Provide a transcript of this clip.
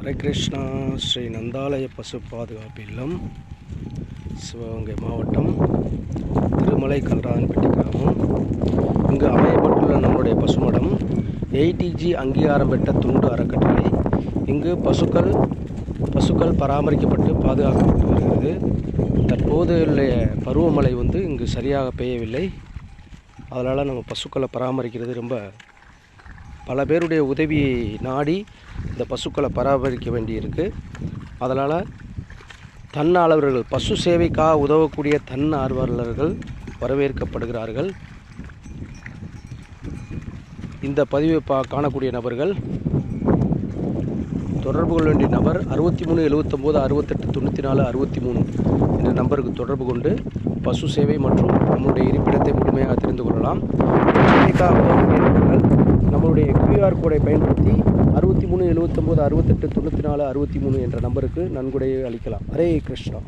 ஹரே கிருஷ்ணா ஸ்ரீ நந்தாலய பசு பாதுகாப்பு இல்லம் சிவகங்கை மாவட்டம் திருமலை கல்ரான்பட்டி கிராமம். இங்கு அமையப்பட்டுள்ள நம்முடைய பசுமடம் எயிட்டிஜி அங்கீகாரம் பெற்ற துண்டு அறக்கட்டளை. இங்கு பசுக்கள் பசுக்கள் பராமரிக்கப்பட்டு பாதுகாக்கப்பட்டு வருகிறது தற்போதுள்ள பருவமழை வந்து இங்கு சரியாக பெய்யவில்லை. அதனால் நம்ம பசுக்களை பராமரிக்கிறது ரொம்ப பல பேருடைய உதவியை நாடி இந்த பசுக்களை பராமரிக்க வேண்டியிருக்கு. அதனால் தன்னார்வலர்கள் பசு சேவைக்காக உதவக்கூடிய தன்னார்வலர்கள் வரவேற்கப்படுகிறார்கள். இந்த பதிவை பா காணக்கூடிய நபர்கள் தொடர்பு கொள்ள வேண்டிய நபர் அறுபத்தி மூணு எழுபத்தொம்போது அறுபத்தெட்டு தொண்ணூற்றி நாலு அறுபத்தி மூணு என்ற நம்பருக்கு தொடர்பு கொண்டு பசு சேவை மற்றும் நம்முடைய இருப்பிடத்தை முழுமையாக தெரிந்து கொள்ளலாம். சேவைக்காக உதவக்கூடிய கியூஆர் கோடை பயன்படுத்தி அறுபத்தி மூணு எழுவத்தொம்போது அறுபத்தெட்டு தொண்ணூற்றி நாலு அறுபத்தி மூணு என்ற நம்பருக்கு நன்கொடையை அளிக்கலாம். ஹரே கிருஷ்ணா.